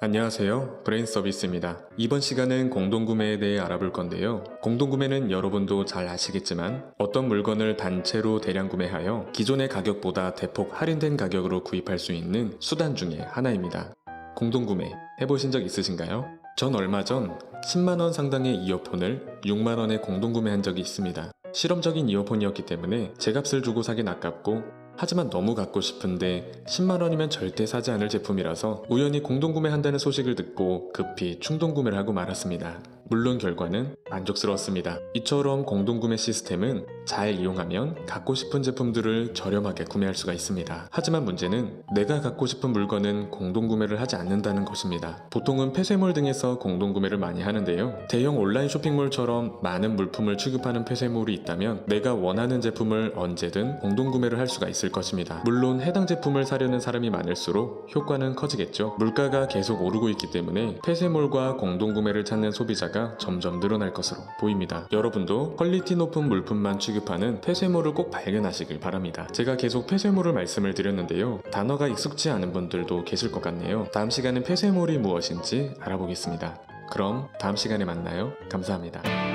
안녕하세요. 브레인 서비스입니다. 이번 시간은 공동구매에 대해 알아볼 건데요. 공동구매는 여러분도 잘 아시겠지만 어떤 물건을 단체로 대량 구매하여 기존의 가격보다 대폭 할인된 가격으로 구입할 수 있는 수단 중에 하나입니다. 공동구매 해보신 적 있으신가요? 전 얼마 전 10만원 상당의 이어폰을 6만원에 공동구매한 적이 있습니다. 실험적인 이어폰이었기 때문에 제 값을 주고 사긴 아깝고 하지만 너무 갖고 싶은데 10만원이면 절대 사지 않을 제품이라서 우연히 공동구매한다는 소식을 듣고 급히 충동구매를 하고 말았습니다. 물론 결과는 만족스러웠습니다. 이처럼 공동구매 시스템은 잘 이용하면 갖고 싶은 제품들을 저렴하게 구매할 수가 있습니다. 하지만 문제는 내가 갖고 싶은 물건은 공동구매를 하지 않는다는 것입니다. 보통은 폐쇄몰 등에서 공동구매를 많이 하는데요. 대형 온라인 쇼핑몰처럼 많은 물품을 취급하는 폐쇄몰이 있다면 내가 원하는 제품을 언제든 공동구매를 할 수가 있을 것입니다. 물론 해당 제품을 사려는 사람이 많을수록 효과는 커지겠죠. 물가가 계속 오르고 있기 때문에 폐쇄몰과 공동구매를 찾는 소비자가 점점 늘어날 것으로 보입니다. 여러분도 퀄리티 높은 물품만 취급하는 폐쇄몰을 꼭 발견하시길 바랍니다. 제가 계속 폐쇄몰을 말씀을 드렸는데요. 단어가 익숙지 않은 분들도 계실 것 같네요. 다음 시간은 폐쇄몰이 무엇인지 알아보겠습니다. 그럼 다음 시간에 만나요. 감사합니다.